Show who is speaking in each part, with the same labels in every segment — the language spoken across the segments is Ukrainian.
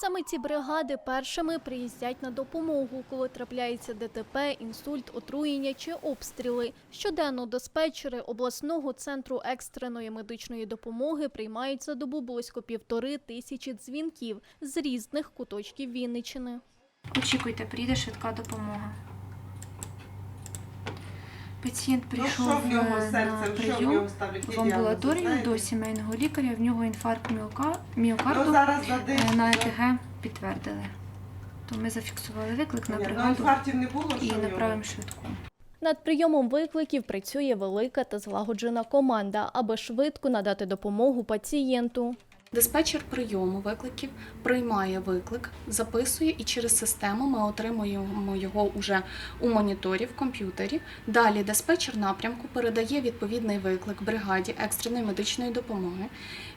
Speaker 1: Саме ці бригади першими приїздять на допомогу, коли трапляється ДТП, інсульт, отруєння чи обстріли. Щоденно диспетчери обласного центру екстреної медичної допомоги приймають за добу близько півтори тисячі дзвінків з різних куточків Вінниччини.
Speaker 2: Очікуйте, прийде швидка допомога. Пацієнт
Speaker 3: Ну,
Speaker 2: прийшов
Speaker 3: що в нього
Speaker 2: е, на
Speaker 3: серцем,
Speaker 2: прийом
Speaker 3: нього
Speaker 2: в амбулаторію до сімейного лікаря. В нього інфаркт міока-
Speaker 3: Ну, зараз
Speaker 2: е, на ЕКГ підтвердили. То ми зафіксували виклик на
Speaker 3: Ні, ну,
Speaker 2: бригаду
Speaker 3: інфарктів не було,
Speaker 2: і направимо швидку.
Speaker 1: Над прийомом викликів працює велика та злагоджена команда, аби швидко надати допомогу пацієнту.
Speaker 4: Диспетчер прийому викликів приймає виклик, записує і через систему ми отримуємо його уже у моніторі в комп'ютері. Далі диспетчер напрямку передає відповідний виклик бригаді екстреної медичної допомоги.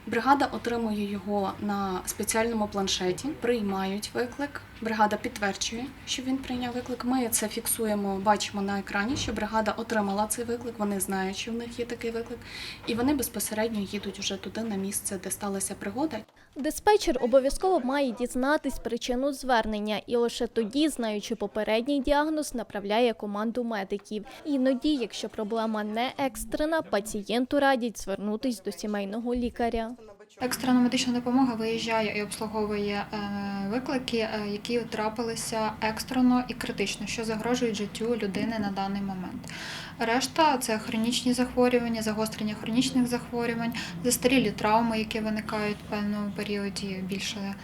Speaker 4: Бригада отримує його на спеціальному планшеті, приймають виклик. Бригада підтверджує, що він прийняв виклик. Ми це фіксуємо, бачимо на екрані, що бригада отримала цей виклик. Вони знають, що в них є такий виклик, і вони безпосередньо їдуть вже туди на місце, де сталася пригода,
Speaker 1: Диспетчер обов'язково має дізнатись причину звернення і лише тоді, знаючи попередній діагноз, направляє команду медиків. Іноді, якщо проблема не екстрена, пацієнту радять звернутись до сімейного лікаря.
Speaker 2: Екстрена медична допомога виїжджає і обслуговує е, виклики, е, які трапилися екстрено і критично, що загрожують життю людини на даний момент. Решта це хронічні захворювання, загострення хронічних захворювань, застарілі травми, які виникають в певному періоді більше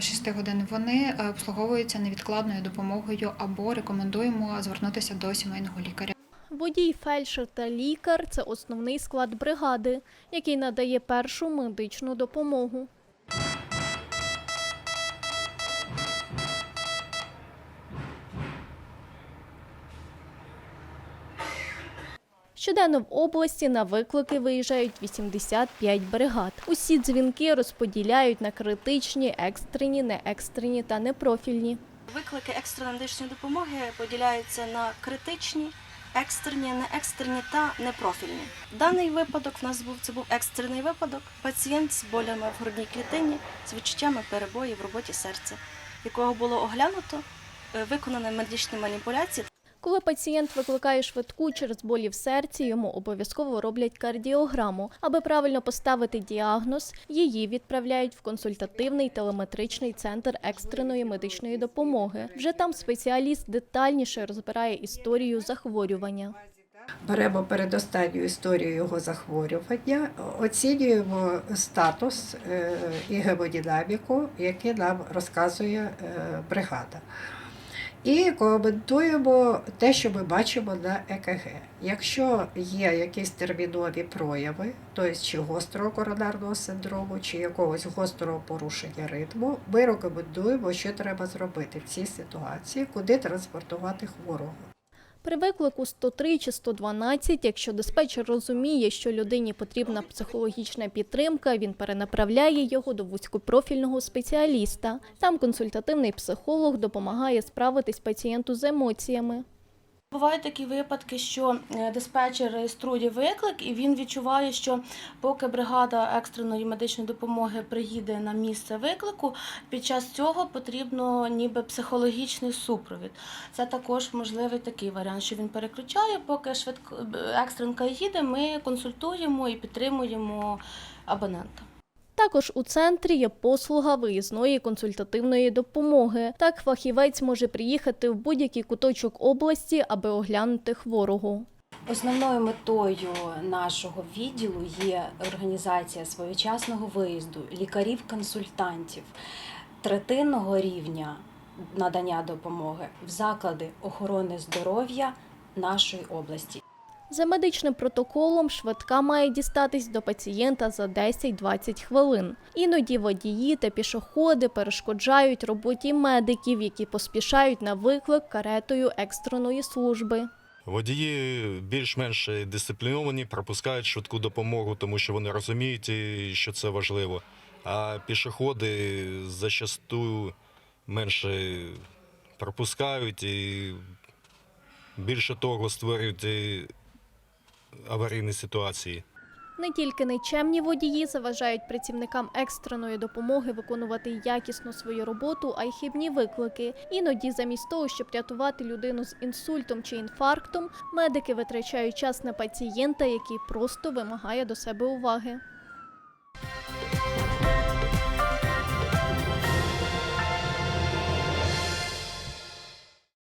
Speaker 2: 6 годин. Вони е, обслуговуються невідкладною допомогою або рекомендуємо звернутися до сімейного лікаря.
Speaker 1: Водій, фельдшер та лікар це основний склад бригади, який надає першу медичну допомогу. Щоденно в області на виклики виїжджають 85 бригад. Усі дзвінки розподіляють на критичні, екстрені, неекстрені та непрофільні.
Speaker 5: Виклики екстреної медичної допомоги поділяються на критичні, екстрені, неекстрені та непрофільні. Даний випадок в нас був це був екстрений випадок. Пацієнт з болями в грудній клітині з відчуттями перебоїв в роботі серця, якого було оглянуто, е, виконані медичні маніпуляції
Speaker 1: Коли пацієнт викликає швидку через болі в серці, йому обов'язково роблять кардіограму. Аби правильно поставити діагноз, її відправляють в консультативний телеметричний центр екстреної медичної допомоги. Вже там спеціаліст детальніше розбирає історію захворювання.
Speaker 6: Беремо передостанню історію його захворювання, оцінюємо статус е, і гемодинаміку, які нам розказує е, бригада. І коментуємо те, що ми бачимо на ЕКГ. Якщо є якісь термінові прояви, тобто чи гострого коронарного синдрому, чи якогось гострого порушення ритму, ми рекомендуємо, що треба зробити в цій ситуації, куди транспортувати хворого.
Speaker 1: При виклику 103 чи 112, якщо диспетчер розуміє, що людині потрібна психологічна підтримка, він перенаправляє його до вузькопрофільного спеціаліста. Там консультативний психолог допомагає справитись пацієнту з емоціями.
Speaker 5: Бувають такі випадки, що е, диспетчер реєструє виклик, і він відчуває, що поки бригада екстреної медичної допомоги приїде на місце виклику, під час цього потрібно ніби психологічний супровід. Це також можливий такий варіант, що він переключає, поки швидко екстренка їде, ми консультуємо і підтримуємо абонента.
Speaker 1: Також у центрі є послуга виїзної консультативної допомоги. Так фахівець може приїхати в будь-який куточок області, аби оглянути хворого.
Speaker 7: Основною метою нашого відділу є організація своєчасного виїзду лікарів-консультантів третинного рівня надання допомоги в заклади охорони здоров'я нашої області.
Speaker 1: За медичним протоколом швидка має дістатись до пацієнта за 10-20 хвилин. Іноді водії та пішоходи перешкоджають роботі медиків, які поспішають на виклик каретою екстреної служби.
Speaker 8: Водії більш-менш дисципліновані, пропускають швидку допомогу, тому що вони розуміють, що це важливо. А пішоходи зачастую менше пропускають і більше того створюють аварійні ситуації.
Speaker 1: Не тільки нечемні водії заважають працівникам екстреної допомоги виконувати якісно свою роботу, а й хибні виклики. Іноді, замість того, щоб рятувати людину з інсультом чи інфарктом, медики витрачають час на пацієнта, який просто вимагає до себе уваги.